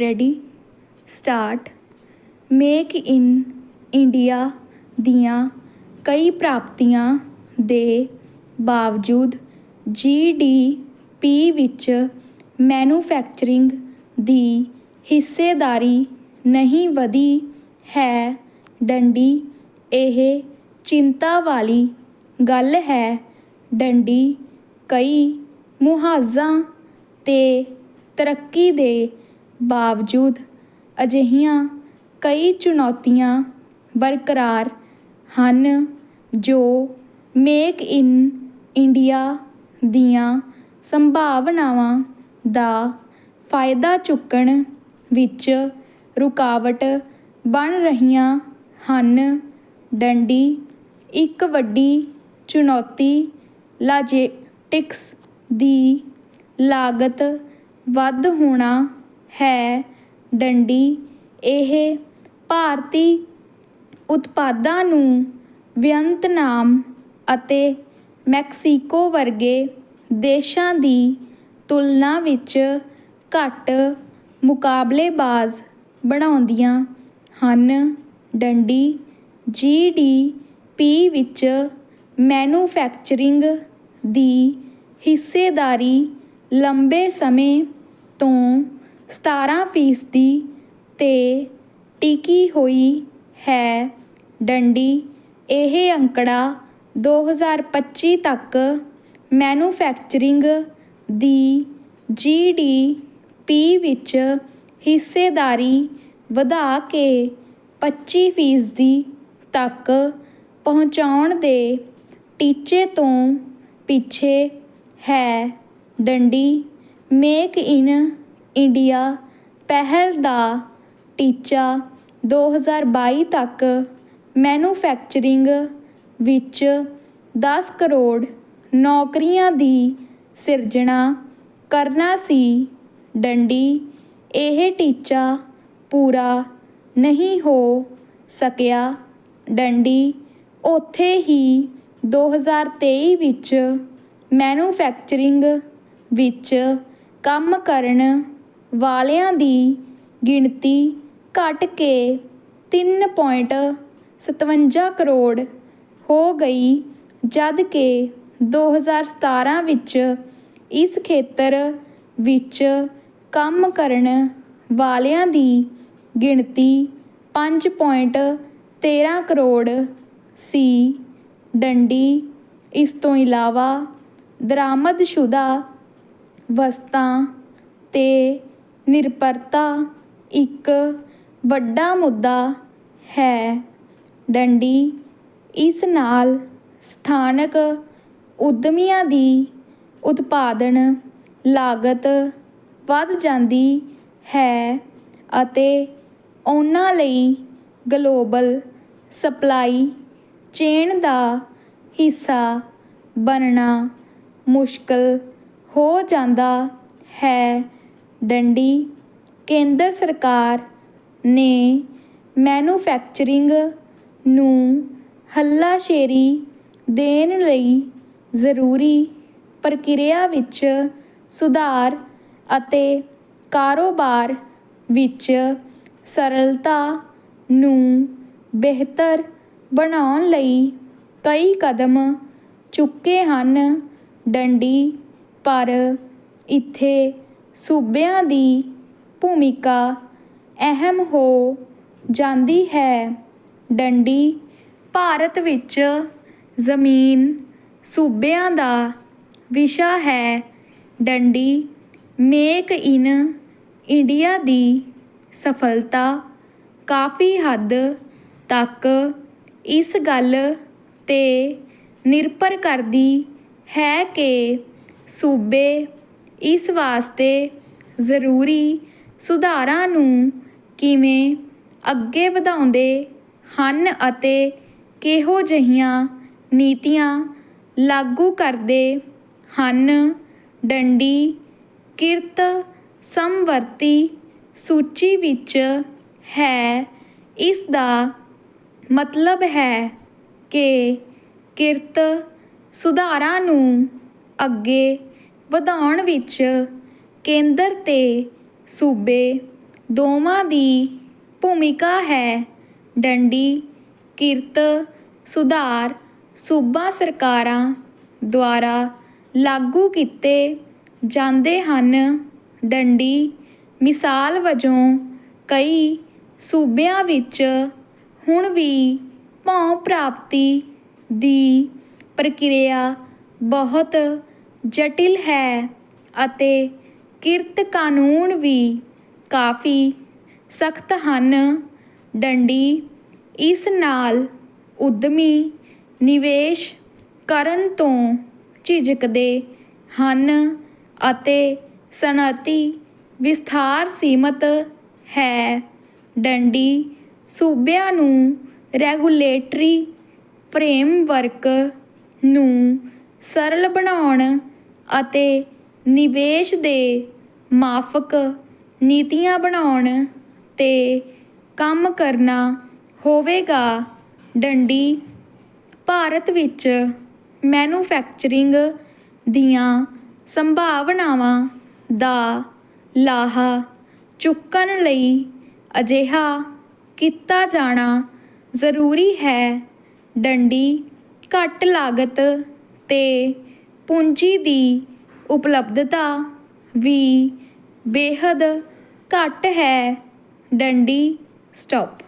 Ready. Start. Make in India ਦੀਆਂ ਕਈ ਪ੍ਰਾਪਤੀਆਂ ਦੇ ਬਾਵਜੂਦ ਜੀ ਡੀ ਪੀ ਵਿੱਚ ਮੈਨੂਫੈਕਚਰਿੰਗ ਦੀ ਹਿੱਸੇਦਾਰੀ ਨਹੀਂ ਵਧੀ ਹੈ ਡੰਡੀ। ਇਹ ਚਿੰਤਾ ਵਾਲੀ ਗੱਲ ਹੈ ਡੰਡੀ। ਕਈ ਮੁਹਾਜ਼ਾਂ ਤੇ ਤਰੱਕੀ ਦੇ ਬਾਵਜੂਦ ਅਜਿਹੀਆਂ ਕਈ ਚੁਣੌਤੀਆਂ ਬਰਕਰਾਰ ਹਨ ਜੋ ਮੇਕ ਇਨ ਇੰਡੀਆ ਦੀਆਂ ਸੰਭਾਵਨਾਵਾਂ ਦਾ ਫਾਇਦਾ ਚੁੱਕਣ ਵਿੱਚ ਰੁਕਾਵਟ ਬਣ ਰਹੀਆਂ ਹਨ। ਡੰਡੀ, ਇੱਕ ਵੱਡੀ ਚੁਣੌਤੀ ਲਾਜੇਟਿਕਸ ਦੀ ਲਾਗਤ ਵੱਧ ਹੋਣਾ ਹੈ। ਡੰਡੀ, ਇਹ ਭਾਰਤੀ ਉਤਪਾਦਾਂ ਨੂੰ ਵੀਅਤਨਾਮ ਅਤੇ ਮੈਕਸੀਕੋ ਵਰਗੇ ਦੇਸ਼ਾਂ ਦੀ ਤੁਲਨਾ ਵਿੱਚ ਘੱਟ ਮੁਕਾਬਲੇਬਾਜ਼ ਬਣਾਉਂਦੀਆਂ ਹਨ। ਡੰਡੀ, ਜੀ ਡੀ ਪੀ ਵਿੱਚ ਮੈਨੂਫੈਕਚਰਿੰਗ ਦੀ ਹਿੱਸੇਦਾਰੀ ਲੰਬੇ ਸਮੇਂ ਤੋਂ ਸਤਾਰਾਂ ਫੀਸਦੀ 'ਤੇ ਟਿਕੀ ਹੋਈ ਹੈ ਡੰਡੀ। ਇਹ ਅੰਕੜਾ ਦੋ ਹਜ਼ਾਰ ਪੱਚੀ ਤੱਕ ਮੈਨੂਫੈਕਚਰਿੰਗ ਦੀ ਜੀ ਡੀ ਪੀ ਵਿੱਚ ਹਿੱਸੇਦਾਰੀ ਵਧਾ ਕੇ ਪੱਚੀ ਫੀਸਦੀ ਤੱਕ ਪਹੁੰਚਾਉਣ ਦੇ ਟੀਚੇ ਤੋਂ ਪਿੱਛੇ ਹੈ ਡੰਡੀ। ਮੇਕ ਇਨ ਇੰਡੀਆ ਪਹਿਲ ਦਾ ਟੀਚਾ ਦੋ ਹਜ਼ਾਰ ਬਾਈ ਤੱਕ ਮੈਨੂਫੈਕਚਰਿੰਗ ਵਿੱਚ ਦਸ ਕਰੋੜ ਨੌਕਰੀਆਂ ਦੀ ਸਿਰਜਣਾ ਕਰਨਾ ਸੀ ਡੰਡੀ। ਇਹ ਟੀਚਾ ਪੂਰਾ ਨਹੀਂ ਹੋ ਸਕਿਆ। ਡੰਡੀ ਉੱਥੇ ਹੀ ਦੋ ਹਜ਼ਾਰ ਤੇਈ ਵਿੱਚ ਮੈਨੂਫੈਕਚਰਿੰਗ ਵਿੱਚ ਕੰਮ ਕਰਨ ਵਾਲਿਆਂ ਦੀ ਗਿਣਤੀ ਘਟ ਕੇ ਤਿੰਨ ਪੁਆਇੰਟ ਸਤਵੰਜਾ ਕਰੋੜ ਹੋ ਗਈ, ਜਦ ਕਿ ਦੋ ਹਜ਼ਾਰ ਸਤਾਰਾਂ ਵਿੱਚ ਇਸ ਖੇਤਰ ਵਿੱਚ ਕੰਮ ਕਰਨ ਵਾਲਿਆਂ ਦੀ ਗਿਣਤੀ ਪੰਜ ਪੁਆਇੰਟ ਤੇਰਾਂ ਕਰੋੜ ਸੀ। ਡੰਡੀ, ਇਸ ਤੋਂ ਇਲਾਵਾ ਦਰਾਮਦਸ਼ੁਦਾ ਵਸਤਾਂ 'ਤੇ ਨਿਰਭਰਤਾ ਇੱਕ ਵੱਡਾ ਮੁੱਦਾ ਹੈ। ਡੰਡੀ ਇਸ ਨਾਲ ਸਥਾਨਕ ਉੱਦਮੀਆਂ ਦੀ ਉਤਪਾਦਨ ਲਾਗਤ ਵੱਧ ਜਾਂਦੀ ਹੈ ਅਤੇ ਉਹਨਾਂ ਲਈ ਗਲੋਬਲ ਸਪਲਾਈ ਚੇਨ ਦਾ ਹਿੱਸਾ ਬਣਨਾ ਮੁਸ਼ਕਲ ਹੋ ਜਾਂਦਾ ਹੈ। ਡੰਡੀ ਕੇਂਦਰ ਸਰਕਾਰ ਨੇ ਮੈਨੂਫੈਕਚਰਿੰਗ ਨੂੰ ਹੱਲਾਸ਼ੇਰੀ ਦੇਣ ਲਈ ਜ਼ਰੂਰੀ ਪ੍ਰਕਿਰਿਆ ਵਿੱਚ ਸੁਧਾਰ ਅਤੇ ਕਾਰੋਬਾਰ ਵਿੱਚ ਸਰਲਤਾ ਨੂੰ ਬਿਹਤਰ ਬਣਾਉਣ ਲਈ ਕਈ ਕਦਮ ਚੁੱਕੇ ਹਨ ਡੰਡੀ ਪਰ ਇੱਥੇ ਸੂਬਿਆਂ ਦੀ ਭੂਮਿਕਾ ਅਹਿਮ ਹੋ ਜਾਂਦੀ ਹੈ। ਡੰਡੀ ਭਾਰਤ ਵਿੱਚ ਜ਼ਮੀਨ ਸੂਬਿਆਂ ਦਾ ਵਿਸ਼ਾ ਹੈ। ਡੰਡੀ ਮੇਕ ਇਨ ਇੰਡੀਆ ਦੀ ਸਫਲਤਾ ਕਾਫੀ ਹੱਦ ਤੱਕ ਇਸ ਗੱਲ 'ਤੇ ਨਿਰਭਰ ਕਰਦੀ ਹੈ ਕਿ ਸੂਬੇ ਇਸ ਵਾਸਤੇ ਜ਼ਰੂਰੀ ਸੁਧਾਰਾਂ ਨੂੰ ਕਿਵੇਂ ਅੱਗੇ ਵਧਾਉਂਦੇ ਹਨ ਅਤੇ ਕਿਹੋ ਜਿਹੀਆਂ ਨੀਤੀਆਂ ਲਾਗੂ ਕਰਦੇ ਹਨ? ਡੰਡੀ ਕਿਰਤ ਸਮਵਰਤੀ ਸੂਚੀ ਵਿੱਚ ਹੈ। ਇਸ ਦਾ ਮਤਲਬ ਹੈ ਕਿ ਕਿਰਤ ਸੁਧਾਰਾਂ ਨੂੰ ਅੱਗੇ ਵਧਾਉਣ ਵਿੱਚ ਕੇਂਦਰ ਤੇ ਸੂਬੇ ਦੋਵਾਂ ਦੀ ਭੂਮਿਕਾ ਹੈ। ਡੰਡੀ, ਕਿਰਤ, ਸੁਧਾਰ ਸੂਬਾ ਸਰਕਾਰਾਂ ਦੁਆਰਾ ਲਾਗੂ ਕੀਤੇ ਜਾਂਦੇ ਹਨ। ਡੰਡੀ ਮਿਸਾਲ ਵਜੋਂ ਕਈ ਸੂਬਿਆਂ ਵਿੱਚ ਹੁਣ ਵੀ ਭੌਂ ਪ੍ਰਾਪਤੀ ਦੀ ਪ੍ਰਕਿਰਿਆ ਬਹੁਤ ਜਟਿਲ ਹੈ ਅਤੇ ਕਿਰਤ ਕਾਨੂੰਨ ਵੀ ਕਾਫੀ ਸਖਤ ਹਨ। ਡੰਡੀ ਇਸ ਨਾਲ ਉਦਮੀ ਨਿਵੇਸ਼ ਕਰਨ ਤੋਂ ਝਿਜਕਦੇ ਹਨ ਅਤੇ ਸਨਅਤੀ ਵਿਸਥਾਰ ਸੀਮਤ ਹੈ। ਡੰਡੀ ਸੂਬਿਆਂ ਨੂੰ ਰੈਗੂਲੇਟਰੀ ਫਰੇਮਵਰਕ ਨੂੰ ਸਰਲ ਬਣਾਉਣ ਅਤੇ ਨਿਵੇਸ਼ ਦੇ ਮਾਫਕ ਨੀਤੀਆਂ ਬਣਾਉਣ 'ਤੇ ਕੰਮ ਕਰਨਾ ਹੋਵੇਗਾ। ਡੰਡੀ, ਭਾਰਤ ਵਿੱਚ ਮੈਨੂਫੈਕਚਰਿੰਗ ਦੀਆਂ ਸੰਭਾਵਨਾਵਾਂ ਦਾ ਲਾਹਾ ਚੁੱਕਣ ਲਈ ਅਜਿਹਾ ਕੀਤਾ ਜਾਣਾ ਜ਼ਰੂਰੀ ਹੈ। ਡੰਡੀ, ਘੱਟ ਲਾਗਤ ਤੇ ਪੂੰਜੀ ਦੀ ਉਪਲਬਧਤਾ ਵੀ ਬੇਹੱਦ ਘੱਟ ਹੈ। ਡੰਡੀ ਸਟਾਪ